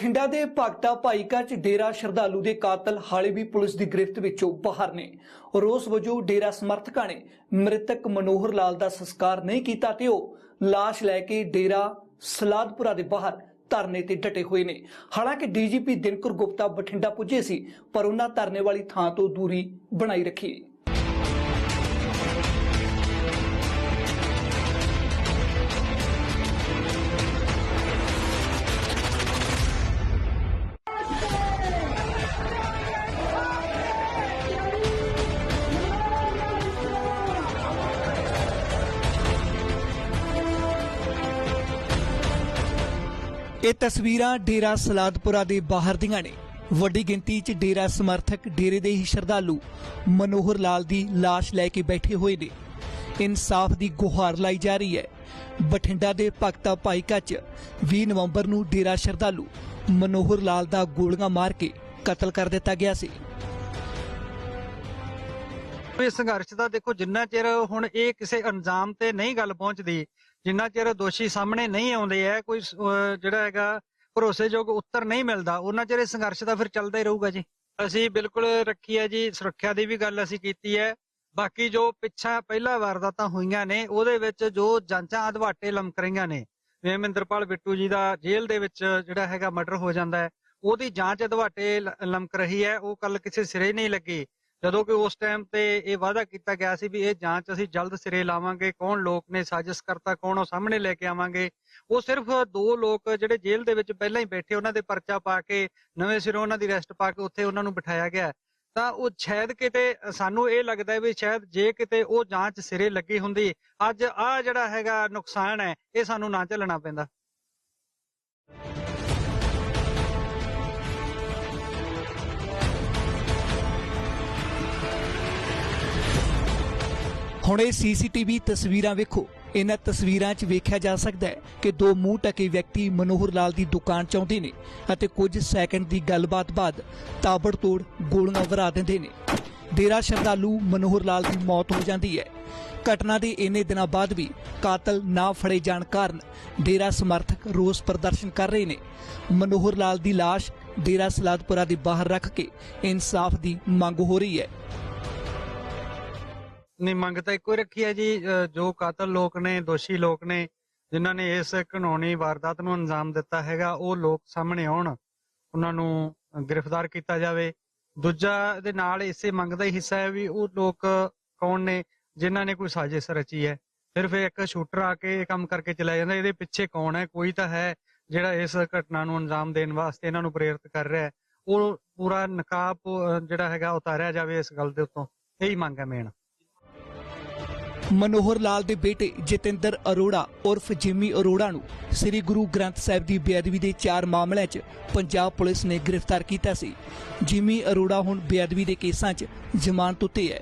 ਬਠਿੰਡਾ ਦੇ ਭਗਤਾ ਭਾਈਕਾ ਚ ਡੇਰਾ ਸ਼ਰਧਾਲੂ ਦੇ ਕਾਤਲ ਹਾਲੇ ਵੀ ਪੁਲਿਸ ਦੀ ਗ੍ਰਿਫਤ ਵਿੱਚੋਂ ਬਾਹਰ ਨੇ। ਰੋਸ ਵਜੋਂ ਡੇਰਾ ਸਮਰਥਕਾਂ ਨੇ ਮ੍ਰਿਤਕ ਮਨੋਹਰ ਲਾਲ ਦਾ ਸੰਸਕਾਰ ਨਹੀਂ ਕੀਤਾ ਤੇ ਉਹ ਲਾਸ਼ ਲੈ ਕੇ ਡੇਰਾ ਸਲਾਦਪੁਰਾ ਦੇ ਬਾਹਰ ਧਰਨੇ ਤੇ ਡਟੇ ਹੋਏ ਨੇ। ਹਾਲਾਂਕਿ ਡੀਜੀਪੀ ਦਿਨਕਰ ਗੁਪਤਾ ਬਠਿੰਡਾ ਪੁੱਜੇ ਸੀ, ਪਰ ਉਹਨਾਂ ਧਰਨੇ ਵਾਲੀ ਥਾਂ ਤੋਂ ਦੂਰੀ ਬਣਾਈ ਰੱਖੀ। ਇਹ ਤਸਵੀਰਾਂ ਡੇਰਾ ਸਲਾਦਪੁਰਾ ਦੇ ਬਾਹਰ ਦੀਆਂ ਨੇ। ਵੱਡੀ ਗਿਣਤੀ 'ਚ ਡੇਰਾ ਸਮਰਥਕ ਡੇਰੇ ਦੇ ਹੀ ਸ਼ਰਧਾਲੂ ਮਨੋਹਰ ਲਾਲ ਦੀ ਲਾਸ਼ ਲੈ ਕੇ ਬੈਠੇ ਹੋਏ ਨੇ। ਇਨਸਾਫ ਦੀ ਗੁਹਾਰ ਲਾਈ ਜਾ ਰਹੀ ਹੈ। ਬਠਿੰਡਾ ਦੇ ਭਗਤਾ ਭਾਈਕਾ 'ਚ 20 ਨਵੰਬਰ ਨੂੰ ਡੇਰਾ ਸ਼ਰਧਾਲੂ ਮਨੋਹਰ ਲਾਲ ਦਾ ਗੋਲੀਆਂ ਮਾਰ ਕੇ ਕਤਲ ਕਰ ਦਿੱਤਾ ਗਿਆ ਸੀ। ਇਸ ਸੰਘਰਸ਼ ਦਾ ਦੇਖੋ ਜਿੰਨਾ ਚਿਰ ਹੁਣ ਇਹ ਕਿਸੇ ਅੰਜਾਮ ਤੇ ਨਹੀਂ ਗੱਲ ਪਹੁੰਚਦੀ ਜਿੰਨਾ ਚਿਰ ਦੋਸ਼ੀ ਸਾਹਮਣੇ ਨਹੀਂ ਆਉਂਦੇ ਹੈ ਕੋਈ ਜਿਹੜਾ ਹੈਗਾ ਭਰੋਸੇਯੋਗ ਉੱਤਰ ਨਹੀਂ ਮਿਲਦਾ, ਉਹਨਾਂ ਚਿਰ ਇਹ ਸੰਘਰਸ਼ ਤਾਂ ਫਿਰ ਚੱਲਦਾ ਹੀ ਰਹੂਗਾ ਜੀ। ਅਸੀਂ ਬਿਲਕੁਲ ਰੱਖੀ ਹੈ ਜੀ, ਸੁਰੱਖਿਆ ਦੀ ਵੀ ਗੱਲ ਅਸੀਂ ਕੀਤੀ ਹੈ ਬਾਕੀ ਜੋ ਪਿੱਛਾ ਪਹਿਲਾ ਵਾਰਦਾਤਾਂ ਹੋਈਆਂ ਨੇ, ਉਹਦੇ ਵਿੱਚ ਜੋ ਜਾਂਚਾਂ ਅਧਵਾਟੇ ਲਮਕ ਰਹੀਆਂ ਨੇ, ਜਿਵੇਂ ਬਿੱਟੂ ਜੀ ਦਾ ਜੇਲ੍ਹ ਦੇ ਵਿੱਚ ਜਿਹੜਾ ਹੈਗਾ ਮਰਡਰ ਹੋ ਜਾਂਦਾ ਹੈ ਉਹਦੀ ਜਾਂਚ ਅਧਵਾਟੇ ਲਮਕ ਰਹੀ ਹੈ ਉਹ ਕੱਲ ਕਿਸੇ ਸਿਰੇ ਨਹੀਂ ਲੱਗੀ। ਜਦੋਂ ਕਿ ਉਸ ਟਾਈਮ ਤੇ ਇਹ ਵਾਅਦਾ ਕੀਤਾ ਗਿਆ ਸੀ ਵੀ ਇਹ ਜਾਂਚ ਅਸੀਂ ਜਲਦ ਸਿਰੇ ਲਾਵਾਂਗੇ, ਕੌਣ ਲੋਕ ਨੇ ਸਾਜ਼ਿਸ਼ ਕਰਤਾ ਕੌਣ, ਉਹ ਸਾਹਮਣੇ ਲੈ ਕੇ ਆਵਾਂਗੇ। ਉਹ ਸਿਰਫ ਦੋ ਲੋਕ ਜਿਹੜੇ ਜੇਲ੍ਹ ਦੇ ਵਿੱਚ ਪਹਿਲਾਂ ਹੀ ਬੈਠੇ, ਉਹਨਾਂ ਦੇ ਪਰਚਾ ਪਾ ਕੇ, ਨਵੇਂ ਸਿਰੋਂ ਉਹਨਾਂ ਦੀ ਅਰੈਸਟ ਪਾ ਕੇ ਉੱਥੇ ਉਹਨਾਂ ਨੂੰ ਬਿਠਾਇਆ ਗਿਆ। ਤਾਂ ਉਹ ਸ਼ਾਇਦ ਕਿਤੇ, ਸਾਨੂੰ ਇਹ ਲੱਗਦਾ ਹੈ ਵੀ ਸ਼ਾਇਦ ਜੇ ਕਿਤੇ ਉਹ ਜਾਂਚ ਸਿਰੇ ਲੱਗੀ ਹੁੰਦੀ, ਅੱਜ ਆ ਜਿਹੜਾ ਹੈਗਾ ਨੁਕਸਾਨ ਹੈ, ਇਹ ਸਾਨੂੰ ਨਾ ਝੱਲਣਾ ਪੈਂਦਾ। ਹੁਣ ਇਹ ਸੀਸੀਟੀਵੀ ਤਸਵੀਰਾਂ ਵੇਖੋ। ਇਹਨਾਂ ਤਸਵੀਰਾਂ 'ਚ ਵੇਖਿਆ ਜਾ ਸਕਦਾ ਹੈ ਕਿ ਦੋ ਮੂੰਹ ਟਕੇ ਵਿਅਕਤੀ ਮਨੋਹਰ ਲਾਲ ਦੀ ਦੁਕਾਨ 'ਚ ਆਉਂਦੇ ਨੇ ਅਤੇ ਕੁਝ ਸੈਕਿੰਡ ਦੀ ਗੱਲਬਾਤ ਬਾਅਦ ਤਾਬੜਤੋੜ ਗੋਲੀਆਂ ਵਰਾ ਦਿੰਦੇ ਨੇ। ਡੇਰਾ ਸ਼ਰਧਾਲੂ ਮਨੋਹਰ ਲਾਲ ਦੀ ਮੌਤ ਹੋ ਜਾਂਦੀ ਹੈ। ਘਟਨਾ ਦੇ ਇੰਨੇ ਦਿਨਾਂ ਬਾਅਦ ਵੀ ਕਾਤਲ ਨਾ ਫੜੇ ਜਾਣ ਕਾਰਨ ਡੇਰਾ ਸਮਰਥਕ ਰੋਸ ਪ੍ਰਦਰਸ਼ਨ ਕਰ ਰਹੇ ਨੇ। ਮਨੋਹਰ ਲਾਲ ਦੀ ਲਾਸ਼ ਡੇਰਾ ਸਲਾਦਪੁਰਾ ਦੇ ਬਾਹਰ ਰੱਖ ਕੇ ਇਨਸਾਫ ਦੀ ਮੰਗ ਹੋ ਰਹੀ ਹੈ। ਨਹੀਂ, ਮੰਗ ਤਾਂ ਇੱਕੋ ਹੀ ਰੱਖੀ ਹੈ ਜੀ, ਅਹ, ਜੋ ਕਾਤਲ ਲੋਕ ਨੇ, ਦੋਸ਼ੀ ਲੋਕ ਨੇ, ਜਿਨ੍ਹਾਂ ਨੇ ਇਸ ਘਿਨੌਣੀ ਵਾਰਦਾਤ ਨੂੰ ਅੰਜਾਮ ਦਿੱਤਾ ਹੈਗਾ, ਉਹ ਲੋਕ ਸਾਹਮਣੇ ਆਉਣ, ਉਹਨਾਂ ਨੂੰ ਗ੍ਰਿਫਤਾਰ ਕੀਤਾ ਜਾਵੇ। ਦੂਜਾ ਦੇ ਨਾਲ ਇਸੇ ਮੰਗ ਦਾ ਹੀ ਹਿੱਸਾ ਹੈ ਵੀ ਉਹ ਲੋਕ ਕੌਣ ਨੇ, ਜਿਨ੍ਹਾਂ ਨੇ ਕੋਈ ਸਾਜ਼ਿਸ਼ ਰਚੀ ਹੈ। ਸਿਰਫ ਇੱਕ ਸ਼ੂਟਰ ਆ ਕੇ ਇਹ ਕੰਮ ਕਰਕੇ ਚਲਾ ਜਾਂਦਾ, ਇਹਦੇ ਪਿੱਛੇ ਕੌਣ ਹੈ, ਕੋਈ ਤਾਂ ਹੈ, ਜਿਹੜਾ ਇਸ ਘਟਨਾ ਨੂੰ ਅੰਜਾਮ ਦੇਣ ਵਾਸਤੇ ਇਹਨਾਂ ਨੂੰ ਪ੍ਰੇਰਿਤ ਕਰ ਰਿਹਾ ਹੈ। ਉਹ ਪੂਰਾ ਨਕਾਬ, ਅਹ, ਜਿਹੜਾ ਹੈਗਾ, ਉਤਾਰਿਆ ਜਾਵੇ ਇਸ ਗੱਲ ਦੇ ਉੱਤੋਂ। ਇਹੀ ਮੰਗ ਹੈ ਮੇਨ। ਮਨੋਹਰ ਲਾਲ ਦੇ ਬੇਟੇ ਜਤਿੰਦਰ ਅਰੋੜਾ ਉਰਫ ਜਿਮੀ ਅਰੋੜਾ ਨੂੰ ਸ੍ਰੀ ਗੁਰੂ ਗ੍ਰੰਥ ਸਾਹਿਬ ਦੀ ਬੇਅਦਬੀ ਦੇ ਚਾਰ ਮਾਮਲਿਆਂ 'ਚ ਪੰਜਾਬ ਪੁਲਿਸ ਨੇ ਗ੍ਰਿਫਤਾਰ ਕੀਤਾ ਸੀ। ਜਿਮੀ ਅਰੋੜਾ ਹੁਣ ਬੇਅਦਬੀ ਦੇ ਕੇਸਾਂ 'ਚ ਜ਼ਮਾਨਤ ਉੱਤੇ ਹੈ।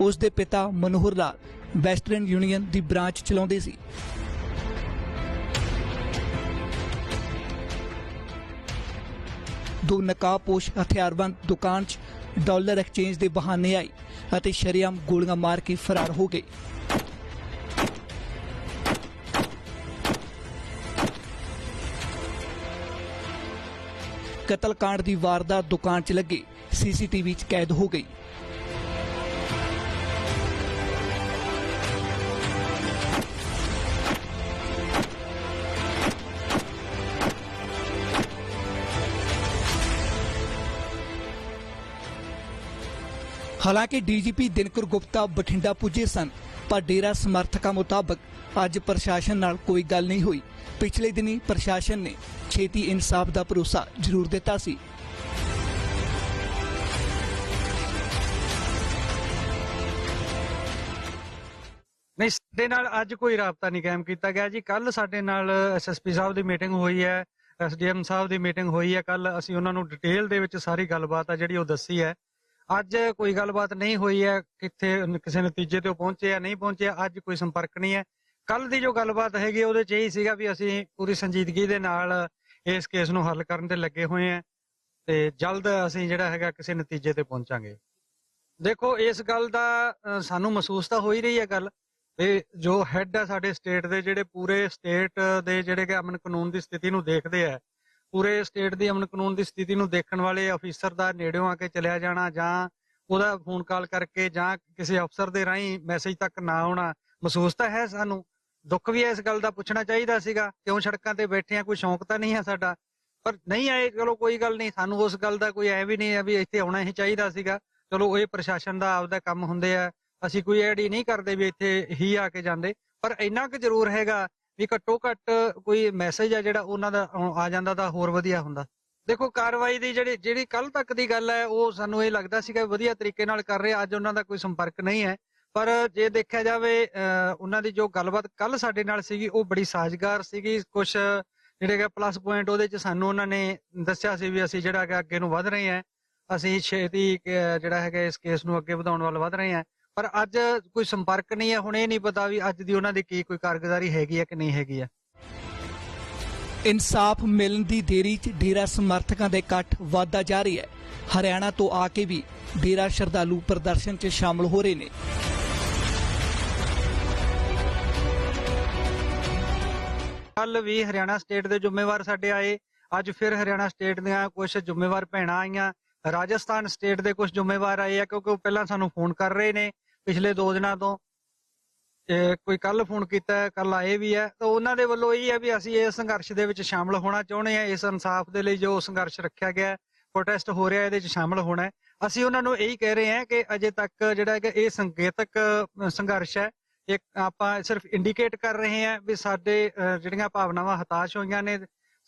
ਉਸ ਦੇ ਪਿਤਾ ਮਨੋਹਰ ਲਾਲ ਵੈਸਟਰਨ ਯੂਨੀਅਨ ਦੀ ਬ੍ਰਾਂਚ ਚਲਾਉਂਦੇ ਸੀ। ਦੋ ਨਕਾਬਪੋਸ਼ ਹਥਿਆਰਬੰਦ ਦੁਕਾਨ 'ਚ ਡਾਲਰ ਐਕਸਚੇਂਜ ਦੇ ਬਹਾਨੇ ਆਈ ਅਤੇ ਸ਼ਰੇਆਮ ਗੋਲੀਆਂ ਮਾਰ ਕੇ ਫਰਾਰ ਹੋ ਗਏ। ਕਤਲकांड ਦੀ ਵਾਰਦਾਤ ਦੁਕਾਨ 'ਚ ਲੱਗੇ। ਸੀਸੀਟੀਵੀ 'ਚ ਕੈਦ ਹੋ ਗਈ। ਹਾਲਾਂਕਿ ਡੀਜੀਪੀ ਦਿਨਕਰ ਗੁਪਤਾ ਬਠਿੰਡਾ ਪੁੱਜੇ ਸਨ, ਪਰ ਡੇਰਾ ਸਮਰਥਕਾਂ ਮੁਤਾਬਕ ਅੱਜ ਪ੍ਰਸ਼ਾਸਨ ਨਾਲ ਕੋਈ ਗੱਲ ਨਹੀਂ ਹੋਈ। ਪਿਛਲੇ ਦਿਨੀ ਪ੍ਰਸ਼ਾਸਨ ਨੇ ਛੇਤੀ ਇਨਸਾਫ ਦਾ ਭਰੋਸਾ ਜ਼ਰੂਰ ਦਿੱਤਾ ਸੀ। ਨਹੀਂ, ਸਾਡੇ ਨਾਲ ਅੱਜ ਕੋਈ ਰਾਬਤਾ ਨਹੀਂ ਕਾਇਮ ਕੀਤਾ ਗਿਆ ਜੀ। ਕੱਲ ਸਾਡੇ ਨਾਲ ਐਸਐਸਪੀ ਸਾਹਿਬ ਦੀ ਮੀਟਿੰਗ ਹੋਈ ਹੈ ਐਸਡੀਐਮ ਸਾਹਿਬ ਦੀ ਮੀਟਿੰਗ ਹੋਈ ਹੈ। ਕੱਲ ਅਸੀਂ ਉਹਨਾਂ ਨੂੰ ਡਿਟੇਲ ਦੇ ਵਿੱਚ ਸਾਰੀ ਗੱਲਬਾਤ ਆ ਜਿਹੜੀ ਉਹ ਦੱਸੀ ਹੈ। ਅੱਜ ਕੋਈ ਗੱਲਬਾਤ ਨਹੀਂ ਹੋਈ ਹੈ, ਕਿੱਥੇ ਕਿਸੇ ਨਤੀਜੇ ਤੇ ਉਹ ਪਹੁੰਚੇ ਆ, ਨਹੀਂ ਪਹੁੰਚੇ, ਅੱਜ ਕੋਈ ਸੰਪਰਕ ਨਹੀਂ ਹੈ। ਕੱਲ ਦੀ ਜੋ ਗੱਲਬਾਤ ਹੈਗੀ, ਉਹਦੇ 'ਚ ਇਹ ਸੀਗਾ ਵੀ ਅਸੀਂ ਪੂਰੀ ਸੰਜੀਦਗੀ ਦੇ ਨਾਲ ਇਸ ਕੇਸ ਨੂੰ ਹੱਲ ਕਰਨ ਤੇ ਲੱਗੇ ਹੋਏ ਆ ਤੇ ਜਲਦ ਅਸੀਂ ਜਿਹੜਾ ਹੈਗਾ ਕਿਸੇ ਨਤੀਜੇ ਤੇ ਪਹੁੰਚਾਂਗੇ। ਦੇਖੋ, ਇਸ ਗੱਲ ਦਾ ਸਾਨੂੰ ਮਹਿਸੂਸ ਤਾਂ ਹੋ ਹੀ ਰਹੀ ਹੈ ਗੱਲ ਤੇ ਜੋ ਹੈੱਡ ਹੈ ਸਾਡੇ ਸਟੇਟ ਦੇ, ਜਿਹੜੇ ਪੂਰੇ ਸਟੇਟ ਦੇ ਜਿਹੜੇ ਕਿ ਅਮਨ ਕਾਨੂੰਨ ਦੀ ਸਥਿਤੀ ਨੂੰ ਦੇਖਦੇ ਆ ਪੂਰੇ ਸਟੇਟ ਦੀ ਅਮਨ ਕਾਨੂੰਨ ਦੀ ਸਥਿਤੀ ਨੂੰ ਦੇਖਣ ਵਾਲੇ ਅਫੀਸਰ ਦਾ ਨੇੜਿਓਂ ਆ ਕੇ ਚਲਿਆ ਜਾਣਾ ਜਾਂ ਉਹਦਾ ਫੋਨ ਕਾਲ ਕਰਕੇ ਜਾਂ ਕਿਸੇ ਅਫਸਰ ਦੇ ਰਾਹੀਂ ਮੈਸੇਜ ਤੱਕ ਨਾ ਆਉਣਾ, ਮਹਿਸੂਸ ਤਾਂ ਹੈ ਸਾਨੂੰ। ਦੁੱਖ ਵੀ ਹੈ ਇਸ ਗੱਲ ਦਾ ਪੁੱਛਣਾ ਚਾਹੀਦਾ ਸੀਗਾ, ਕਿਉਂ ਸੜਕਾਂ ਤੇ ਬੈਠੇ ਆ, ਕੋਈ ਸ਼ੌਂਕ ਤਾਂ ਨਹੀਂ ਹੈ ਸਾਡਾ? ਪਰ ਨਹੀਂ ਆਏ, ਚਲੋ ਕੋਈ ਗੱਲ ਨਹੀਂ, ਸਾਨੂੰ ਉਸ ਗੱਲ ਦਾ ਕੋਈ ਐ ਵੀ ਨਹੀਂ ਹੈ ਵੀ ਇੱਥੇ ਆਉਣਾ ਹੀ ਚਾਹੀਦਾ ਸੀਗਾ। ਚਲੋ ਇਹ ਪ੍ਰਸ਼ਾਸਨ ਦਾ ਆਪਦਾ ਕੰਮ ਹੁੰਦੇ ਆ, ਅਸੀਂ ਕੋਈ ਐਡੀ ਨਹੀਂ ਕਰਦੇ ਵੀ ਇੱਥੇ ਹੀ ਆ ਕੇ ਜਾਂਦੇ। ਪਰ ਇੰਨਾ ਕੁ ਜ਼ਰੂਰ ਹੈਗਾ ਵੀ ਘੱਟੋ ਘੱਟ ਕੋਈ ਮੈਸੇਜ ਆ ਜਿਹੜਾ ਉਹਨਾਂ ਦਾ ਆ- ਜਾਂਦਾ ਤਾਂ ਹੋਰ ਵਧੀਆ ਹੁੰਦਾ। ਦੇਖੋ, ਕਾਰਵਾਈ ਦੀ ਜਿਹੜੀ ਜਿਹੜੀ ਕੱਲ ਤੱਕ ਦੀ ਗੱਲ ਹੈ, ਉਹ ਸਾਨੂੰ ਇਹ ਲੱਗਦਾ ਸੀਗਾ ਵਧੀਆ ਤਰੀਕੇ ਨਾਲ ਕਰ ਰਹੇ, ਅੱਜ ਉਹਨਾਂ ਦਾ ਕੋਈ ਸੰਪਰਕ ਨਹੀਂ ਹੈ। ਪਰ ਜੇ ਦੇਖਿਆ ਜਾਵੇ ਉਹਨਾਂ ਦੀ ਜੋ ਗੱਲਬਾਤ ਕੱਲ ਸਾਡੇ ਨਾਲ ਸੀਗੀ, ਉਹ ਬੜੀ ਸਾਜ਼ਗਾਰ ਸੀਗੀ। ਕੁਝ ਜਿਹੜੇ ਕਿ ਪਲੱਸ ਪੁਆਇੰਟ ਉਹਦੇ ਚ ਸਾਨੂੰ ਉਹਨਾਂ ਨੇ ਦੱਸਿਆ ਸੀ ਵੀ ਅਸੀਂ ਜਿਹੜਾ ਹੈਗਾ ਅੱਗੇ ਨੂੰ ਵਧ ਰਹੇ ਹਾਂ। ਅਸੀਂ ਛੇਤੀ ਜਿਹੜਾ ਹੈਗਾ ਇਸ ਕੇਸ ਨੂੰ ਅੱਗੇ ਵਧਾਉਣ ਵੱਲ ਵਧ ਰਹੇ ਹਾਂ। ਪਰ ਅੱਜ ਕੋਈ ਸੰਪਰਕ ਨਹੀਂ ਹੈ ਹੁਣ ਇਹ ਨਹੀਂ ਪਤਾ ਵੀ ਅੱਜ ਦੀ ਉਹਨਾਂ ਦੀ ਕੀ ਕੋਈ ਕਾਰਗੁਜ਼ਾਰੀ ਹੈਗੀ ਹੈ ਕਿ ਨਹੀਂ ਹੈਗੀ ਹੈ। ਇਨਸਾਫ ਮਿਲਣ ਦੀ ਦੇਰੀ 'ਚ ਡੇਰਾ ਸਮਰਥਕਾਂ ਦੇ ਇਕੱਠ ਵਧਦਾ ਜਾ ਰਿਹਾ ਹੈ। ਹਰਿਆਣਾ ਤੋਂ ਆ ਕੇ ਵੀ ਡੇਰਾ ਸ਼ਰਧਾਲੂ ਪ੍ਰਦਰਸ਼ਨ 'ਚ ਸ਼ਾਮਲ ਹੋ ਰਹੇ ਨੇ। ਕੱਲ ਵੀ ਹਰਿਆਣਾ ਸਟੇਟ ਦੇ ਜ਼ਿੰਮੇਵਾਰ ਸਾਡੇ ਆਏ। ਅੱਜ ਫਿਰ ਹਰਿਆਣਾ ਸਟੇਟ ਦੀਆਂ ਕੁਝ ਜ਼ਿੰਮੇਵਾਰ ਭੈਣਾਂ ਆਈਆਂ। ਰਾਜਸਥਾਨ ਸਟੇਟ ਦੇ ਕੁਝ ਜ਼ਿੰਮੇਵਾਰ ਆਏ ਆ ਕਿਉਂਕਿ ਉਹ ਪਹਿਲਾਂ ਸਾਨੂੰ ਫੋਨ ਕਰ ਰਹੇ ਨੇ। ਪਿਛਲੇ 2 ਦਿਨਾਂ ਤੋਂ ਕੋਈ ਕੱਲ ਫੋਨ ਕੀਤਾ ਕੱਲ ਆਏ ਵੀ ਹੈ ਤਾਂ ਉਹਨਾਂ ਦੇ ਵੱਲੋਂ ਇਹ ਹੈ ਵੀ ਅਸੀਂ ਇਸ ਸੰਘਰਸ਼ ਦੇ ਵਿੱਚ ਸ਼ਾਮਲ ਹੋਣਾ ਚਾਹੁੰਦੇ ਹਾਂ, ਇਸ ਇਨਸਾਫ ਦੇ ਲਈ ਜੋ ਸੰਘਰਸ਼ ਰੱਖਿਆ ਗਿਆ ਪ੍ਰੋਟੈਸਟ ਹੋ ਰਿਹਾ, ਇਹਦੇ ਵਿੱਚ ਸ਼ਾਮਲ ਹੋਣਾ ਅਸੀਂ ਉਹਨਾਂ ਨੂੰ ਇਹੀ ਕਹਿ ਰਹੇ ਹਾਂ ਕਿ ਅਜੇ ਤੱਕ ਜਿਹੜਾ ਹੈਗਾ ਇਹ ਸੰਕੇਤਕ ਸੰਘਰਸ਼ ਹੈ, ਇੱਕ ਆਪਾਂ ਸਿਰਫ ਇੰਡੀਕੇਟ ਕਰ ਰਹੇ ਹਾਂ ਵੀ ਸਾਡੇ ਜਿਹੜੀਆਂ ਭਾਵਨਾਵਾਂ ਹਤਾਸ਼ ਹੋਈਆਂ ਨੇ,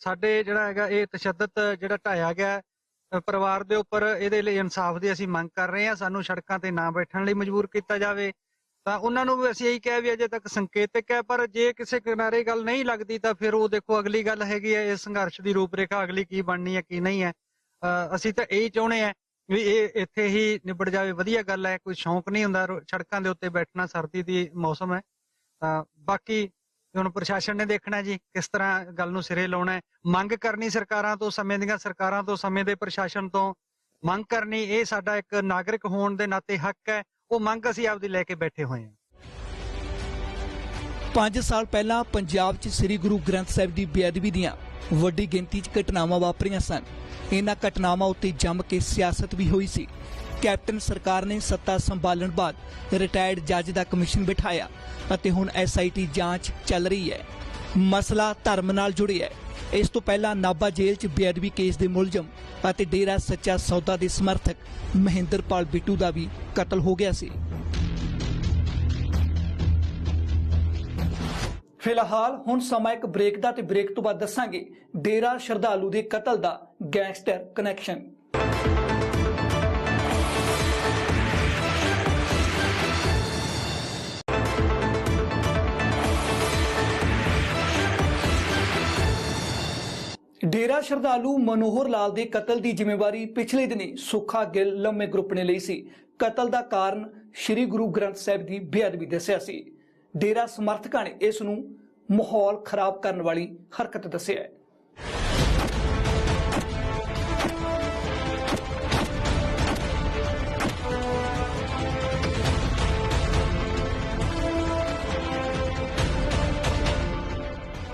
ਸਾਡੇ ਜਿਹੜਾ ਹੈਗਾ ਇਹ ਤਸ਼ੱਦਦ ਜਿਹੜਾ ਢਾਇਆ ਗਿਆ ਪਰਿਵਾਰ ਦੇ ਉੱਪਰ ਇਹਦੇ ਲਈ ਇਨਸਾਫ ਦੀ ਅਸੀਂ ਮੰਗ ਕਰ ਰਹੇ ਹਾਂ, ਸਾਨੂੰ ਸੜਕਾਂ ਤੇ ਨਾ ਬੈਠਣ ਲਈ ਮਜਬੂਰ ਕੀਤਾ ਜਾਵੇ। ਤਾਂ ਉਹਨਾਂ ਨੂੰ ਵੀ ਅਸੀਂ ਇਹੀ ਕਿਹਾ ਵੀ ਅਜੇ ਤੱਕ ਸੰਕੇਤਕ ਹੈ, ਪਰ ਜੇ ਕਿਸੇ ਕਿਨਾਰੇ ਗੱਲ ਨਹੀਂ ਲੱਗਦੀ ਤਾਂ ਫਿਰ ਉਹ ਦੇਖੋ ਅਗਲੀ ਗੱਲ ਹੈਗੀ ਹੈ, ਇਸ ਸੰਘਰਸ਼ ਦੀ ਰੂਪਰੇਖਾ ਅਗਲੀ ਕੀ ਬਣਨੀ ਹੈ, ਕੀ ਨਹੀਂ ਹੈ। ਅਸੀਂ ਤਾਂ ਇਹੀ ਚਾਹੁੰਦੇ ਹਾਂ ਵੀ ਇਹ ਇੱਥੇ ਹੀ ਨਿਬੜ ਜਾਵੇ। ਵਧੀਆ ਗੱਲ ਹੈ, ਕੋਈ ਸ਼ੌਂਕ ਨਹੀਂ ਹੁੰਦਾ ਸੜਕਾਂ ਦੇ ਉੱਤੇ ਬੈਠਣਾ, ਸਰਦੀ ਦੀ ਮੌਸਮ ਹੈ। ਤਾਂ ਬਾਕੀ ਹੁਣ ਪ੍ਰਸ਼ਾਸਨ ਨੇ ਦੇਖਣਾ ਜੀ ਕਿਸ ਤਰ੍ਹਾਂ ਗੱਲ ਨੂੰ ਸਿਰੇ ਲਾਉਣਾ ਹੈ। ਮੰਗ ਕਰਨੀ ਸਰਕਾਰਾਂ ਤੋਂ, ਸਮੇਂ ਦੀਆਂ ਸਰਕਾਰਾਂ ਤੋਂ, ਸਮੇਂ ਦੇ ਪ੍ਰਸ਼ਾਸਨ ਤੋਂ। ਮੰਗ ਕਰਨੀ ਇਹ ਸਾਡਾ ਇੱਕ ਨਾਗਰਿਕ ਹੋਣ ਦੇ ਨਾਤੇ ਹੱਕ ਹੈ। ਉਹ ਮੰਗ ਅਸੀਂ ਆਪਦੀ ਲੈ ਕੇ ਬੈਠੇ ਹੋਏ ਹਾਂ। 5 ਸਾਲ ਪਹਿਲਾਂ ਪੰਜਾਬ 'ਚ ਸ੍ਰੀ ਗੁਰੂ ਗ੍ਰੰਥ ਸਾਹਿਬ ਦੀ ਬੇਅਦਬੀ ਦੀਆਂ ਵੱਡੀ ਗਿਣਤੀ 'ਚ ਘਟਨਾਵਾਂ ਵਾਪਰੀਆਂ ਸਨ। ਇਹਨਾਂ ਘਟਨਾਵਾਂ ਉੱਤੇ ਜੰਮ ਕੇ ਸਿਆਸਤ ਵੀ ਹੋਈ ਸੀ। ਕੈਪਟਨ ਸਰਕਾਰ ਨੇ ਸੱਤਾ ਸੰਭਾਲਣ ਬਾਅਦ ਰਿਟਾਇਰਡ ਜੱਜ ਦਾ ਕਮਿਸ਼ਨ ਬਿਠਾਇਆ ਅਤੇ ਹੁਣ ਐਸਆਈਟੀ ਜਾਂਚ ਚੱਲ ਰਹੀ ਹੈ। ਮਸਲਾ ਧਰਮ ਨਾਲ ਜੁੜਿਆ ਹੈ। ਇਸ ਤੋਂ ਪਹਿਲਾਂ ਨਾਭਾ ਜੇਲ੍ਹ 'ਚ ਬੇਅਦਬੀ ਕੇਸ ਦੇ ਮੁਲਜ਼ਮ ਅਤੇ ਡੇਰਾ ਸੱਚਾ ਸੌਦਾ ਦੇ ਸਮਰਥਕ ਮਹਿੰਦਰਪਾਲ ਬਿੱਟੂ ਦਾ ਵੀ ਕਤਲ ਹੋ ਗਿਆ ਸੀ। ਫਿਲਹਾਲ ਹੁਣ ਸਮਾਂ ਇੱਕ ਬ੍ਰੇਕ ਦਾ ਤੇ ਬ੍ਰੇਕ ਤੋਂ ਬਾਅਦ ਦੱਸਾਂਗੇ ਡੇਰਾ ਸ਼ਰਧਾਲੂ ਦੇ ਕਤਲ ਦਾ ਗੈਂਗਸਟਰ ਕਨੈਕਸ਼ਨ। ਡੇਰਾ ਸ਼ਰਧਾਲੂ ਮਨੋਹਰ ਲਾਲ ਦੇ ਕਤਲ ਦੀ ਜ਼ਿੰਮੇਵਾਰੀ ਪਿਛਲੇ ਦਿਨੀ ਸੁੱਖਾ ਗਿੱਲ ਲੰਮੇ ਗਰੁੱਪ ਨੇ ਲਈ ਸੀ। ਕਤਲ ਦਾ ਕਾਰਨ ਸ੍ਰੀ ਗੁਰੂ ਗ੍ਰੰਥ ਸਾਹਿਬ ਦੀ ਬੇਅਦਬੀ ਦੱਸਿਆ ਸੀ। ਡੇਰਾ ਸਮਰਥਕਾਂ ਨੇ ਇਸ ਨੂੰ ਮਾਹੌਲ ਖਰਾਬ ਕਰਨ ਵਾਲੀ ਹਰਕਤ ਦੱਸਿਆ ਹੈ।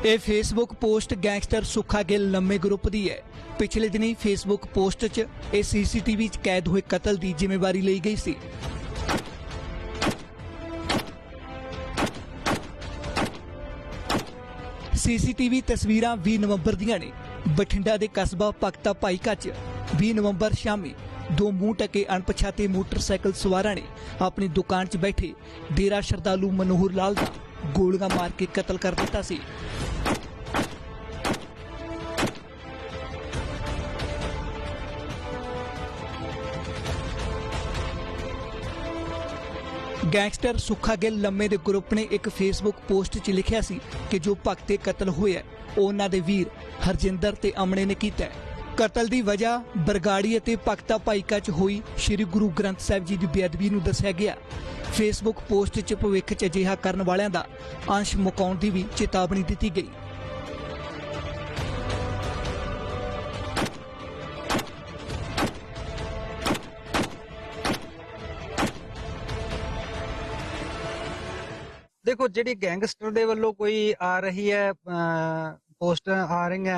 ਇਹ Facebook post gangster Sukha Gill ਲੰਮੇ ਗਰੁੱਪ ਦੀ ਹੈ। ਪਿਛਲੇ ਦਿਨੀ ਫੇਸਬੁੱਕ ਪੋਸਟ 'ਚ ਇਹ ਸੀਸੀਟੀਵੀ 'ਚ ਕੈਦ ਹੋਏ ਕਤਲ ਦੀ ਜ਼ਿੰਮੇਵਾਰੀ ਲਈ ਗਈ ਸੀ। ਸੀਸੀਟੀਵੀ ਤਸਵੀਰਾਂ 20 ਨਵੰਬਰ ਦੀਆਂ ਨੇ। ਬਠਿੰਡਾ ਦੇ ਕਸਬਾ ਭਗਤਾ ਭਾਈਕਾ 'ਚ 20 ਨਵੰਬਰ ਸ਼ਾਮੀ ਦੋ ਮੂੰਹ ਟਕੇ ਅਣਪਛਾਤੇ ਮੋਟਰਸਾਈਕਲ ਸਵਾਰਾਂ ਨੇ ਆਪਣੀ ਦੁਕਾਨ 'ਚ ਬੈਠੇ ਡੇਰਾ ਸ਼ਰਧਾਲੂ ਮਨੋਹਰ ਲਾਲ ਦਾ ਗੋਲੀਆਂ ਮਾਰ ਕੇ ਕਤਲ ਕਰ ਦਿੱਤਾ ਸੀ। ਗੈਂਗਸਟਰ ਸੁੱਖਾ ਗਿੱਲ ਲੰਮੇ ਦੇ ਗਰੁੱਪ ਨੇ ਇੱਕ ਫੇਸਬੁੱਕ ਪੋਸਟ 'ਚ ਲਿਖਿਆ ਸੀ ਕਿ ਜੋ ਭਗਤੇ ਕਤਲ ਹੋਇਆ ਉਹਨਾਂ ਦੇ ਵੀਰ ਹਰਜਿੰਦਰ ਤੇ ਅਮਣੇ ਨੇ ਕੀਤਾ ਕਤਲ ਦੀ ਵਜ੍ਹਾ ਬਰਗਾੜੀ ਅਤੇ ਭਗਤਾ ਭਾਈਕਾ 'ਚ ਹੋਈ ਸ੍ਰੀ ਗੁਰੂ ਗ੍ਰੰਥ ਸਾਹਿਬ ਜੀ ਦੀ ਬੇਅਦਬੀ ਨੂੰ ਦੱਸਿਆ ਗਿਆ। ਫੇਸਬੁੱਕ ਪੋਸਟ 'ਚ ਭਵਿੱਖ 'ਚ ਅਜਿਹਾ ਕਰਨ ਵਾਲਿਆਂ ਦਾ ਅੰਸ਼ ਮੁਕਾਉਣ ਦੀ ਵੀ ਚੇਤਾਵਨੀ ਦਿੱਤੀ ਗਈ। ਦੇਖੋ, ਜਿਹੜੀ ਗੈਂਗਸਟਰ ਦੇ ਵੱਲੋਂ ਕੋਈ ਆ ਰਹੀ ਹੈ ਪੋਸਟ ਆ ਰਹੀਆਂ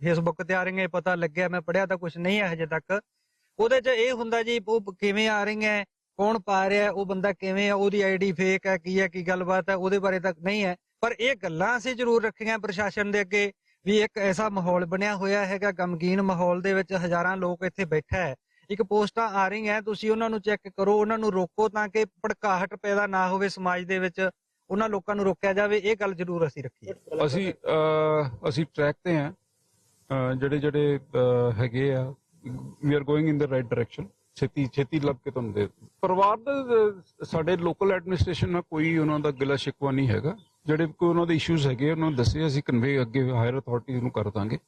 ਫੇਸਬੁੱਕ ਤੇ ਆ ਰਹੀਆਂ, ਇਹ ਪਤਾ ਲੱਗਿਆ, ਮੈਂ ਪੜਿਆ ਤਾਂ ਕੁਝ ਨਹੀਂ ਹੈ ਹਜੇ ਤੱਕ। ਉਹਦੇ 'ਚ ਇਹ ਹੁੰਦਾ ਜੀ, ਉਹ ਕਿਵੇਂ ਆ ਰਹੀਆਂ, ਕੌਣ ਪਾ ਰਿਹਾ, ਉਹ ਬੰਦਾ ਕਿਵੇਂ ਆ, ਉਹਦੀ ਆਈਡੀ ਫੇਕ ਹੈ, ਕੀ ਹੈ, ਕੀ ਗੱਲਬਾਤ ਹੈ, ਉਹਦੇ ਬਾਰੇ ਤੱਕ ਨਹੀਂ ਹੈ। ਪਰ ਇਹ ਗੱਲਾਂ ਅਸੀਂ ਜ਼ਰੂਰ ਰੱਖੀਆਂ ਪ੍ਰਸ਼ਾਸਨ ਦੇ ਅੱਗੇ, ਵੀ ਇੱਕ ਐਸਾ ਮਾਹੌਲ ਬਣਿਆ ਹੋਇਆ ਹੈਗਾ, ਗਮਗੀਨ ਮਾਹੌਲ ਦੇ ਵਿੱਚ ਹਜ਼ਾਰਾਂ ਲੋਕ ਇੱਥੇ ਬੈਠਾ ਹੈ। ਇੱਕ ਪੋਸਟਾਂ ਆ ਰਹੀਆਂ, ਤੁਸੀਂ ਉਹਨਾਂ ਨੂੰ ਚੈੱਕ ਕਰੋ, ਉਹਨਾਂ ਨੂੰ ਰੋਕੋ ਤਾਂ ਕਿ ਭੜਕਾਹਟ ਪੈਦਾ ਨਾ ਹੋਵੇ ਸਮਾਜ ਦੇ ਵਿੱਚ। ਉਹਨਾਂ ਲੋਕਾਂ ਨੂੰ ਰੋਕਿਆ ਜਾਵੇ ਇਹ ਗੱਲ ਜ਼ਰੂਰ ਅਸੀਂ ਰੱਖੀ ਹੈ ਅਸੀਂ ਅਸੀਂ ਟਰੈਕ ਤੇ ਆ ਜਿਹੜੇ ਜਿਹੜੇ ਹੈਗੇ ਆ we are going in the right direction ਛੇਤੀ ਛੇਤੀ ਲੱਭ ਕੇ ਤੁਹਾਨੂੰ ਦੇ ਪਰਿਵਾਰ ਦਾ ਸਾਡੇ ਲੋਕਲ ਐਡਮਿਨਿਸਟ੍ਰੇਸ਼ਨ ਨਾਲ ਕੋਈ ਉਹਨਾਂ ਦਾ ਗਿਲਾ ਸ਼ਿਕਵਾ ਨਹੀਂ ਹੈਗਾ। ਜਿਹੜੇ ਕੋਈ ਉਹਨਾਂ ਦੇ ਇਸ਼ੂਜ਼ ਹੈਗੇ ਉਹਨਾਂ ਨੂੰ ਦੱਸੇ ਅਸੀਂ ਕਨਵੇ ਅੱਗੇ ਹਾਇਰ ਅਥਾਰਟੀਜ਼ ਨੂੰ ਕਰ ਦਾਂਗੇ।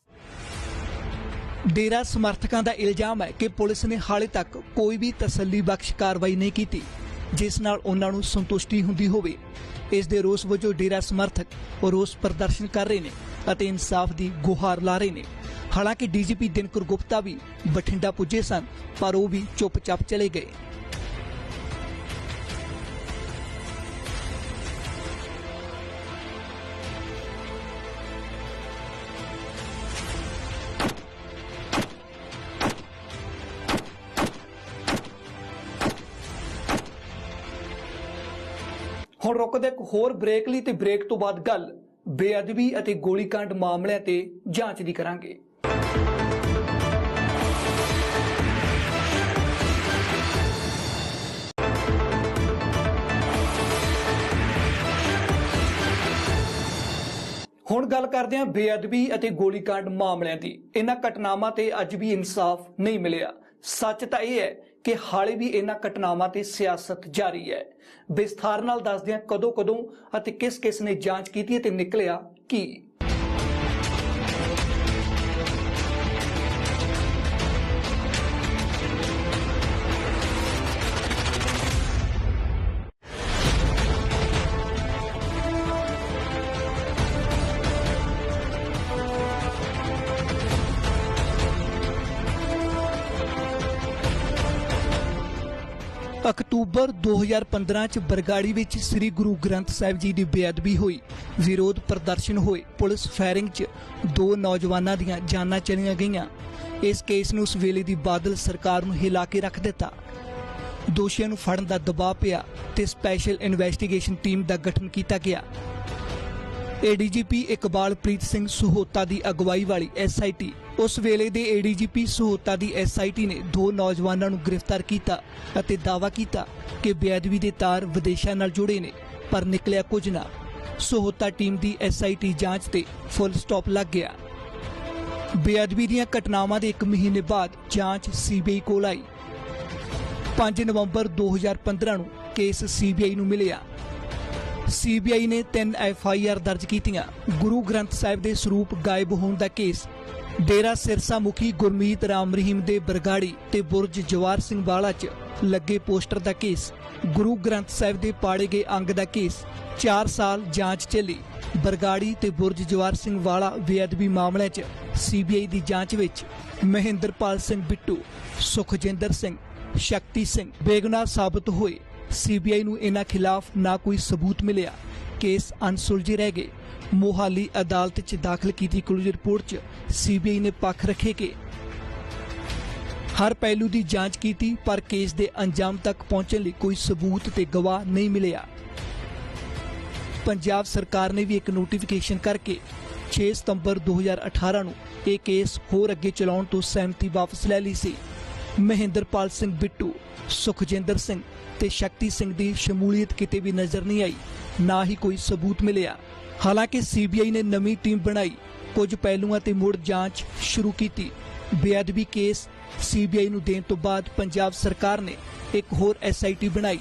ਡੇਰਾ ਸਮਰਥਕਾਂ ਦਾ ਇਲਜ਼ਾਮ ਹੈ ਕਿ ਪੁਲਿਸ ਨੇ ਹਾਲੇ ਤੱਕ ਕੋਈ ਵੀ ਤਸੱਲੀ ਬਖਸ਼ ਕਾਰਵਾਈ ਨਹੀਂ ਕੀਤੀ ਜਿਸ ਨਾਲ ਉਹਨਾਂ ਨੂੰ ਸੰਤੁਸ਼ਟੀ ਹੁੰਦੀ ਹੋਵੇ। ਇਸ ਦੇ ਰੋਸ ਵਜੋਂ ਡੇਰਾ ਸਮਰਥਕ ਰੋਸ ਪ੍ਰਦਰਸ਼ਨ ਕਰ ਰਹੇ ਨੇ ਅਤੇ ਇਨਸਾਫ ਦੀ ਗੁਹਾਰ ਲਾ ਰਹੇ ਨੇ। ਹਾਲਾਂਕਿ ਡੀਜੀਪੀ ਦਿਨਕਰ ਗੁਪਤਾ ਵੀ ਬਠਿੰਡਾ ਪੁੱਜੇ ਸਨ, ਪਰ ਉਹ ਵੀ ਚੁੱਪਚਾਪ ਚਲੇ ਗਏ। ਹੁਣ ਰੁਕਦੇ ਇੱਕ ਹੋਰ ਬ੍ਰੇਕ ਲਈ ਤੇ ਬ੍ਰੇਕ ਤੋਂ ਬਾਅਦ ਗੱਲ ਬੇਅਦਬੀ ਅਤੇ ਗੋਲੀਕਾਂਡ ਮਾਮਲਿਆਂ ਤੇ ਜਾਂਚ ਦੀ ਕਰਾਂਗੇ। ਹੁਣ ਗੱਲ ਕਰਦੇ ਹਾਂ ਬੇਅਦਬੀ ਅਤੇ ਗੋਲੀਕਾਂਡ ਮਾਮਲਿਆਂ ਦੀ। ਇਹਨਾਂ ਘਟਨਾਵਾਂ ਤੇ ਅੱਜ ਵੀ ਇਨਸਾਫ ਨਹੀਂ ਮਿਲਿਆ। ਸੱਚ ਤਾਂ ਇਹ ਹੈ ਕਿ ਹਾਲੇ ਵੀ ਇਹਨਾਂ ਘਟਨਾਵਾਂ ਤੇ ਸਿਆਸਤ ਜਾਰੀ ਹੈ। ਵਿਸਥਾਰ ਨਾਲ ਦੱਸਦੇ ਹਾਂ ਕਦੋਂ ਕਦੋਂ ਅਤੇ ਕਿਸ ਕਿਸ ਨੇ ਜਾਂਚ ਕੀਤੀ ਤੇ ਨਿਕਲਿਆ ਕੀ? ਅਕਤੂਬਰ 2015 ਚ ਬਰਗਾੜੀ ਵਿੱਚ ਸ੍ਰੀ ਗੁਰੂ ਗ੍ਰੰਥ ਸਾਹਿਬ ਜੀ ਦੀ ਬੇਅਦਬੀ ਹੋਈ। ਵਿਰੋਧ ਪ੍ਰਦਰਸ਼ਨ ਹੋਏ। ਪੁਲਿਸ ਫਾਇਰਿੰਗ 'ਚ ਦੋ ਨੌਜਵਾਨਾਂ ਦੀਆਂ ਜਾਨਾਂ ਚਲੀਆਂ ਗਈਆਂ। ਇਸ ਕੇਸ ਨੂੰ ਉਸ ਵੇਲੇ ਦੀ ਬਾਦਲ ਸਰਕਾਰ ਨੂੰ ਹਿਲਾ ਕੇ ਰੱਖ ਦਿੱਤਾ। ਦੋਸ਼ੀਆਂ ਨੂੰ ਫੜਨ ਦਾ ਦਬਾਅ ਪਿਆ ਤੇ ਸਪੈਸ਼ਲ ਇਨਵੈਸਟੀਗੇਸ਼ਨ ਟੀਮ ਦਾ ਗਠਨ ਕੀਤਾ ਗਿਆ। ਏਡੀਜੀਪੀ ਇਕਬਾਲਪ੍ਰੀਤ ਸਿੰਘ ਸੁਹੋਤਾ ਦੀ ਅਗਵਾਈ ਵਾਲੀ ਐਸਆਈਟੀ। ਉਸ ਵੇਲੇ ਦੇ ਏਡੀਜੀਪੀ ਸੁਹੋਤਾ ਦੀ ਐਸਆਈਟੀ ਨੇ ਦੋ ਨੌਜਵਾਨਾਂ ਨੂੰ ਗ੍ਰਿਫਤਾਰ ਕੀਤਾ ਅਤੇ ਦਾਅਵਾ ਕੀਤਾ ਕਿ ਬੇਅਦਬੀ ਦੇ ਤਾਰ ਵਿਦੇਸ਼ਾਂ ਨਾਲ ਜੁੜੇ ਨੇ, ਪਰ ਨਿਕਲਿਆ ਕੁਝ ਨਾ। ਸੁਹੋਤਾ ਟੀਮ ਦੀ ਐਸਆਈਟੀ ਜਾਂਚ ਤੇ ਫੁੱਲ ਸਟਾਪ ਲੱਗ ਗਿਆ। ਬੇਅਦਬੀ ਦੀਆਂ ਘਟਨਾਵਾਂ ਦੇ 1 ਮਹੀਨੇ ਬਾਅਦ ਜਾਂਚ ਸੀਬੀਆਈ ਕੋਲ ਆਈ। 5 ਨਵੰਬਰ 2015 ਨੂੰ ਕੇਸ ਸੀਬੀਆਈ ਨੂੰ ਮਿਲਿਆ। ਸੀਬੀਆਈ ਨੇ 3 ਐਫਆਈਆਰ ਦਰਜ ਕੀਤੀਆਂ। ਗੁਰੂ ਗ੍ਰੰਥ ਸਾਹਿਬ ਦੇ ਸਰੂਪ ਗਾਇਬ ਹੋਣ ਦਾ ਕੇਸ। ਡੇਰਾ ਸਿਰਸਾ ਮੁਖੀ ਗੁਰਮੀਤ ਰਾਮ ਰਹੀਮ ਦੇ ਬਰਗਾੜੀ ਤੇ ਬੁਰਜ ਜਵਾਰ ਸਿੰਘ ਵਾਲਾ 'ਚ ਲੱਗੇ ਪੋਸਟਰ ਦਾ ਕੇਸ। ਗੁਰੂ ਗ੍ਰੰਥ ਸਾਹਿਬ ਦੇ ਪਾੜੇ ਗਏ ਅੰਗ ਦਾ ਕੇਸ। 4 ਸਾਲ ਜਾਂਚ ਚੱਲੀ ਬਰਗਾੜੀ ਤੇ ਬੁਰਜ ਜਵਾਰ ਸਿੰਘ ਵਾਲਾ ਬੇਅਦਬੀ ਮਾਮਲੇ 'ਚ ਸੀਬੀਆਈ ਦੀ ਜਾਂਚ ਵਿੱਚ ਮਹਿੰਦਰਪਾਲ ਸਿੰਘ ਬਿੱਟੂ, ਸੁਖਜਿੰਦਰ ਸਿੰਘ, ਸ਼ਕਤੀ ਸਿੰਘ ਬੇਗੁਨਾਹ ਸਾਬਤ ਹੋਏ। ਸੀਬੀਆਈ ਨੂੰ ਇਹਨਾਂ ਖਿਲਾਫ ਨਾ ਕੋਈ ਸਬੂਤ ਮਿਲਿਆ। ਕੇਸ ਅਨਸੁਲਝੇ ਰਹਿ ਗਏ। ਮੋਹਾਲੀ ਅਦਾਲਤ 'ਚ ਦਾਖਲ ਕੀਤੀ ਕੁਝ ਰਿਪੋਰਟ 'ਚ ਸੀਬੀਆਈ ਨੇ ਪੱਖ ਰੱਖੇ ਕਿ ਹਰ ਪਹਿਲੂ ਦੀ ਜਾਂਚ ਕੀਤੀ, ਪਰ ਕੇਸ ਦੇ ਅੰਜਾਮ ਤੱਕ ਪਹੁੰਚਣ ਲਈ ਕੋਈ ਸਬੂਤ ਤੇ ਗਵਾਹ ਨਹੀਂ ਮਿਲਿਆ। ਪੰਜਾਬ ਸਰਕਾਰ ਨੇ ਵੀ ਇੱਕ ਨੋਟੀਫਿਕੇਸ਼ਨ ਕਰਕੇ 6 ਸਤੰਬਰ 2018 ਨੂੰ ਇਹ ਕੇਸ ਹੋਰ ਅੱਗੇ ਚਲਾਉਣ ਤੋਂ ਸਹਿਮਤੀ ਵਾਪਸ ਲੈ ਲਈ ਸੀ। ਮਹਿੰਦਰਪਾਲ ਸਿੰਘ ਬਿੱਟੂ, ਸੁਖਜਿੰਦਰ ਸਿੰਘ ਤੇ ਸ਼ਕਤੀ ਸਿੰਘ ਦੀ ਸ਼ਮੂਲੀਅਤ ਕਿਤੇ ਵੀ ਨਜ਼ਰ ਨਹੀਂ ਆਈ, ਨਾ ਹੀ ਕੋਈ ਸਬੂਤ ਮਿਲਿਆ। ਹਾਲਾਂਕਿ ਸੀਬੀਆਈ ਨੇ ਨਵੀਂ ਟੀਮ ਬਣਾਈ, ਕੁਝ ਪਹਿਲੂਆਂ ਤੇ ਮੁੜ ਜਾਂਚ ਸ਼ੁਰੂ ਕੀਤੀ। ਬੇਅਦਬੀ ਕੇਸ ਸੀਬੀਆਈ ਨੂੰ ਦੇਣ ਤੋਂ ਬਾਅਦ ਪੰਜਾਬ ਸਰਕਾਰ ਨੇ ਇੱਕ ਹੋਰ ਐਸਆਈਟੀ ਬਣਾਈ।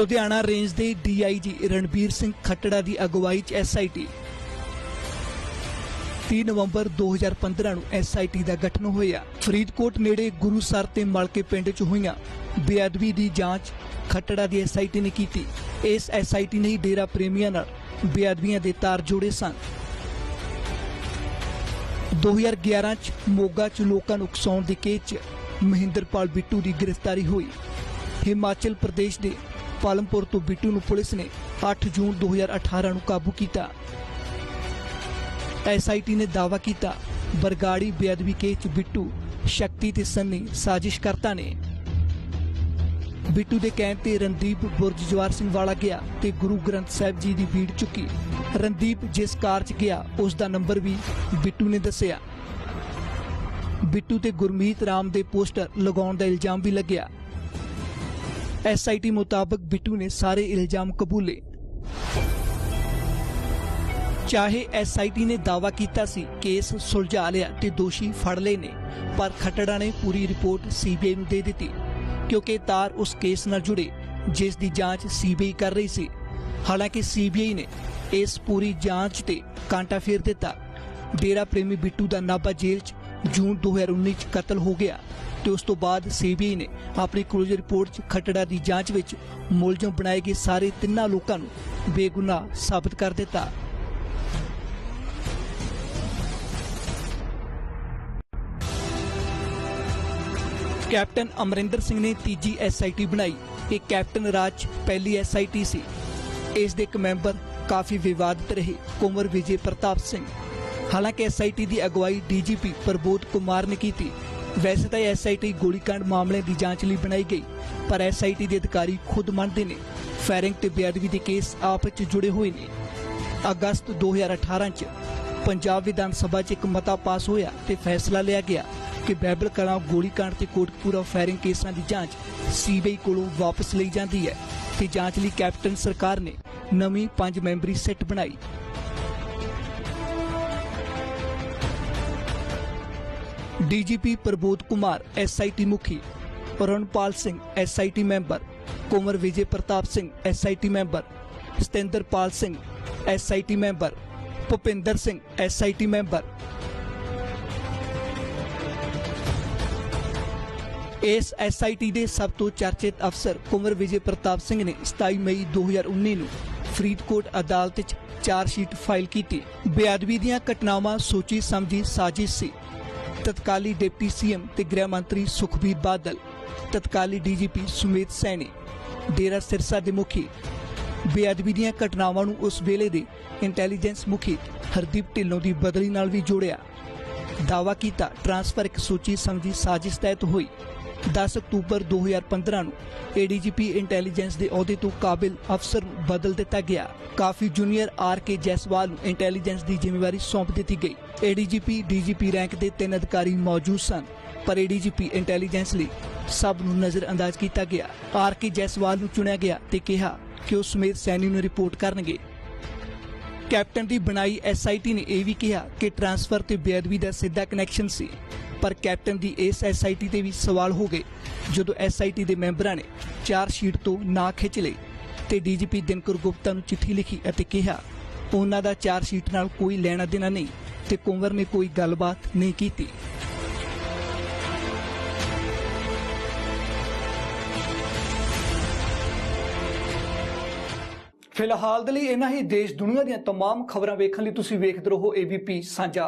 ਲੁਧਿਆਣਾ ਰੇਂਜ ਦੇ ਡੀਆਈਜੀ ਰਣਬੀਰ ਸਿੰਘ ਖੱਟੜਾ ਦੀ ਅਗਵਾਈ 'ਚ ਐਸਆਈਟੀ 3 ਨਵੰਬਰ 2015 ਨੂੰ ਐਸਆਈਟੀ ਦਾ ਗਠਨ ਹੋਇਆ। ਫਰੀਦਕੋਟ ਨੇੜੇ ਗੁਰੂਸਰ ਤੇ ਮਲਕੇ ਪਿੰਡ 'ਚ ਹੋਈਆਂ ਬੇਅਦਬੀ ਦੀ ਜਾਂਚ ਖੱਟੜਾ ਦੀ ਐਸਆਈਟੀ ਨੇ ਕੀਤੀ। ਇਸ ਐਸਆਈਟੀ ਨੇ ਡੇਰਾ ਪ੍ਰੇਮੀਆਂ ਨਾਲ ਬੇਅਦਬੀਆਂ ਦੇ ਤਾਰ ਜੋੜੇ ਸਨ। 2011 ਚ ਮੋਗਾ ਚ ਲੋਕਾਂ ਨੂੰ ਉਕਸਾਉਣ ਦੇ ਕੇਸ ਚ ਮਹਿੰਦਰਪਾਲ ਬਿੱਟੂ ਦੀ ਗ੍ਰਿਫਤਾਰੀ ਹੋਈ। ਹਿਮਾਚਲ ਪ੍ਰਦੇਸ਼ ਦੇ ਪਾਲਮਪੁਰ ਤੋਂ ਬਿੱਟੂ ਨੂੰ ਪੁਲਿਸ ਨੇ 8 ਜੂਨ 2018 ਨੂੰ ਕਾਬੂ ਕੀਤਾ ਐਸਆਈਟੀ ਨੇ ਦਾਅਵਾ ਕੀਤਾ ਬਰਗਾੜੀ ਬੇਅਦਬੀ ਕੇਸ ਚ ਬਿੱਟੂ ਸ਼ਕਤੀ ਤੇ ਸੰਨੀ ਸਾਜ਼ਿਸ਼ ਨੇ ਬਿੱਟੂ ਦੇ ਕਹਿਣ ਤੇ ਰਣਦੀਪ ਬੁਰਜ ਜਵਾਰ ਸਿੰਘ ਵਾਲਾ ਗਿਆ ਤੇ ਗੁਰੂ ਗ੍ਰੰਥ ਸਾਹਿਬ ਜੀ ਦੀ ਭੀੜ ਚੁੱਕੀ ਰਣਦੀਪ ਜਿਸ ਕਾਰ 'ਚ ਗਿਆ ਉਸ ਦਾ ਨੰਬਰ ਵੀ ਬਿੱਟੂ ਨੇ ਦੱਸਿਆ ਬਿੱਟੂ ਤੇ ਗੁਰਮੀਤ ਰਾਮ ਦੇ ਪੋਸਟਰ ਲਗਾਉਣ ਦਾ ਇਲਜ਼ਾਮ ਵੀ ਲੱਗਿਆ ਐਸਆਈਟੀ ਮੁਤਾਬਕ ਬਿੱਟੂ ਨੇ ਸਾਰੇ ਇਲਜ਼ਾਮ ਕਬੂਲੇ। ਚਾਹੇ ਐਸਆਈਟੀ ਨੇ ਦਾਅਵਾ ਕੀਤਾ ਸੀ, ਕੇਸ ਸੁਲਝਾ ਲਿਆ ਤੇ ਦੋਸ਼ੀ ਫੜ ਲਏ ਨੇ, ਪਰ ਖੱਟੜਾ ਨੇ ਪੂਰੀ ਰਿਪੋਰਟ ਸੀਬੀਆਈ ਨੂੰ ਦੇ ਦਿੱਤੀ, ਕਿਉਂਕਿ ਤਾਰ ਉਸ ਕੇਸ ਨਾਲ ਜੁੜੇ, ਜਿਸ ਦੀ ਜਾਂਚ ਸੀਬੀਆਈ ਕਰ ਰਹੀ ਸੀ। ਹਾਲਾਂਕਿ ਸੀਬੀਆਈ ਨੇ ਇਸ ਪੂਰੀ ਜਾਂਚ ਤੇ ਕਾਂਟਾ ਫੇਰ ਦਿੱਤਾ। ਡੇਰਾ ਪ੍ਰੇਮੀ ਬਿੱਟੂ ਦਾ ਨਾਭਾ ਜੇਲ੍ਹ 'ਚ ਜੂਨ 2019 'ਚ ਕਤਲ ਹੋ ਗਿਆ। ਤੇ ਉਸ ਤੋਂ ਬਾਅਦ ਸੀਬੀਆਈ ਨੇ ਆਪਣੀ ਕਲੋਜ਼ਰ ਰਿਪੋਰਟ 'ਚ ਖੱਟੜਾ ਦੀ ਜਾਂਚ ਵਿੱਚ ਮੁਲਜ਼ਮ ਬਣਾਏ ਗਏ ਸਾਰੇ ਤਿੰਨਾਂ ਲੋਕਾਂ ਨੂੰ ਬੇਗੁਨਾਹ ਸਾਬਤ ਕਰ ਦਿੱਤਾ। ਕੈਪਟਨ ਅਮਰਿੰਦਰ ਸਿੰਘ ਨੇ ਤੀਜੀ ਐਸਆਈਟੀ ਬਣਾਈ ਇਹ ਕੈਪਟਨ ਰਾਜ 'ਚ ਪਹਿਲੀ ਐਸਆਈਟੀ ਸੀ। ਇਸ ਦੇ ਇੱਕ ਮੈਂਬਰ ਕਾਫੀ ਵਿਵਾਦਿਤ ਰਹੇ, ਕੁੰਵਰ ਵਿਜੇ ਪ੍ਰਤਾਪ ਸਿੰਘ। ਹਾਲਾਂਕਿ ਐਸਆਈਟੀ ਦੀ ਅਗਵਾਈ ਡੀਜੀਪੀ ਪ੍ਰਬੋਧ ਕੁਮਾਰ ਨੇ ਕੀਤੀ। ਵੈਸੇ ਤਾਂ ਐਸਆਈਟੀ ਗੋਲੀਕਾਂਡ ਮਾਮਲੇ ਦੀ ਜਾਂਚ ਲਈ ਬਣਾਈ ਗਈ, ਪਰ ਐਸਆਈਟੀ ਦੇ ਅਧਿਕਾਰੀ ਖੁਦ ਮੰਨਦੇ ਨੇ, ਫਾਇਰਿੰਗ ਤੇ ਬੇਅਦਬੀ ਦੇ ਕੇਸ ਆਪਸ ਵਿੱਚ ਜੁੜੇ ਹੋਏ ਨੇ। ਅਗਸਤ 2018 ਚ ਪੰਜਾਬ ਵਿਧਾਨ ਸਭਾ 'ਚ ਇੱਕ ਮਤਾ ਪਾਸ ਹੋਇਆ ਤੇ ਫੈਸਲਾ ਲਿਆ ਗਿਆ ਕਿ ਬੈਬਲ ਕਲਾਂ ਗੋਲੀਕਾਂਡ ਤੇ ਕੋਟਕਪੂਰਾ ਫਾਇਰਿੰਗ ਕੇਸਾਂ ਦੀ ਜਾਂਚ ਸੀਬੀਆਈ ਕੋਲੋਂ ਵਾਪਸ ਲਈ ਜਾਂਦੀ ਹੈ ਤੇ ਜਾਂਚ ਲਈ ਕੈਪਟਨ ਸਰਕਾਰ ਨੇ ਨਵੀਂ ਪੰਜ ਮੈਂਬਰੀ ਸੈੱਟ ਬਣਾਈ। ਡੀਜੀਪੀ ਪ੍ਰਬੋਧ ਕੁਮਾਰ ਐਸਆਈਟੀ ਮੁਖੀ Ranpal Singh SIT member Kumar Vijay Partap Singh SIT member, Satinderpal Singh SIT member, Bhupinder Singh SIT member. ਇਸ ਐਸਆਈਟੀ ਦੇ ਸਭ ਤੋਂ ਚਰਚਿਤ ਅਫਸਰ ਕੁਮਰ ਵਿਜੇ ਪ੍ਰਤਾਪ ਸਿੰਘ ਨੇ 27 ਮਈ 2019 ਨੂੰ ਫਰੀਦਕੋਟ ਅਦਾਲਤ 'ਚ ਚਾਰ ਸ਼ੀਟ ਫਾਈਲ ਕੀਤੀ। ਬੇਅਦਬੀ ਦੀਆਂ ਘਟਨਾਵਾਂ ਸੋਚੀ ਸਮਝੀ ਸਾਜ਼ਿਸ਼ ਸੀ। ਤਤਕਾਲੀ ਡਿਪਟੀ ਸੀਐਮ ਤੇ ਗ੍ਰਹਿ ਮੰਤਰੀ ਸੁਖਬੀਰ ਬਾਦਲ ਤਤਕਾਲੀ ਡੀਜੀਪੀ ਸੁਮੇਧ ਸੈਣੀ ਡੇਰਾ ਸਿਰਸਾ ਦੇ ਮੁਖੀ ਬੇਅਦਬੀ ਦੀਆਂ ਘਟਨਾਵਾਂ ਨੂੰ ਉਸ ਵੇਲੇ ਦੇ ਇੰਟੈਲੀਜੈਂਸ ਮੁਖੀ ਹਰਦੀਪ ਢਿੱਲੋਂ ਦੀ ਬਦਲੀ ਨਾਲ ਵੀ ਜੋੜਿਆ ਦਾਵਾ ਕੀਤਾ ਟ੍ਰਾਂਸਫਰ ਇੱਕ ਸੋਚੀ ਸਮਝੀ ਸਾਜ਼ਿਸ਼ ਤਹਿਤ ਹੋਈ 10 ਅਕਤੂਬਰ 2015 ਨੂੰ ਏਡੀਜੀਪੀ ਇੰਟੈਲੀਜੈਂਸ ਦੇ ਅਹੁਦੇ ਤੋਂ ਕਾਬਿਲ ਅਫਸਰ ਨੂੰ ਬਦਲ ਦਿੱਤਾ ਗਿਆ। ਕਾਫੀ ਜੂਨੀਅਰ ਆਰ ਕੇ ਜੈਸਵਾਲ ਨੂੰ ਇੰਟੈਲੀਜੈਂਸ ਦੀ ਜ਼ਿੰਮੇਵਾਰੀ ਸੌਂਪ ਦਿੱਤੀ ਗਈ। ਏਡੀਜੀਪੀ ਡੀਜੀਪੀ ਰੈਂਕ ਦੇ ਤਿੰਨ ਅਧਿਕਾਰੀ ਮੌਜੂਦ ਸਨ। ਪਰ ਏਡੀਜੀਪੀ ਇੰਟੈਲੀਜੈਂਸ ਲਈ ਸਭ ਨੂੰ ਨਜ਼ਰਅੰਦਾਜ਼ ਕੀਤਾ ਗਿਆ। ਆਰ ਕੇ ਜੈਸਵਾਲ ਨੂੰ ਚੁਣਿਆ ਗਿਆ ਤੇ ਕਿਹਾ ਕਿ ਉਹ ਸਮੇਤ ਸੈਣੀ ਨੂੰ ਰਿਪੋਰਟ ਕਰਨਗੇ। ਕੈਪਟਨ ਦੀ ਬਣਾਈ ਐਸਆਈਟੀ ਨੇ ਇਹ ਵੀ ਕਿਹਾ ਕਿ ਟ੍ਰਾਂਸਫਰ ਤੇ ਬੇਅਦਬੀ ਦਾ ਸਿੱਧਾ ਕਨੈਕਸ਼ਨ ਸੀ। ਪਰ ਕੈਪਟਨ ਦੀ ਇਸ ਐਸਆਈਟੀ ਤੇ ਵੀ ਸਵਾਲ ਹੋ ਗਏ ਜਦੋਂ ਐਸਆਈਟੀ ਦੇ ਮੈਂਬਰਾਂ ਨੇ ਚਾਰ ਸ਼ੀਟ ਤੋਂ ਨਾ ਖਿੱਚ ਲਈ ਤੇ ਡੀਜੀਪੀ ਦਿਨਕਰ ਗੁਪਤਾ ਨੂੰ ਚਿੱਠੀ ਲਿਖੀ ਅਤੇ ਕਿਹਾ ਉਹਨਾਂ ਦਾ ਚਾਰ ਸ਼ੀਟ ਨਾਲ ਕੋਈ ਲੈਣਾ ਦੇਣਾ ਨਹੀਂ ਤੇ ਕੁੰਵਰ ਨੇ ਕੋਈ ਗੱਲਬਾਤ ਨਹੀਂ ਕੀਤੀ ਫਿਲਹਾਲ ਦੇ ਲਈ ਇਹਨਾਂ ਹੀ ਦੇਸ਼ ਦੁਨੀਆ ਦੀਆਂ तमाम ਖਬਰਾਂ ਵੇਖਣ ਲਈ ਤੁਸੀਂ ਵੇਖਦੇ ਰਹੋ ABP ਸਾਂਝਾ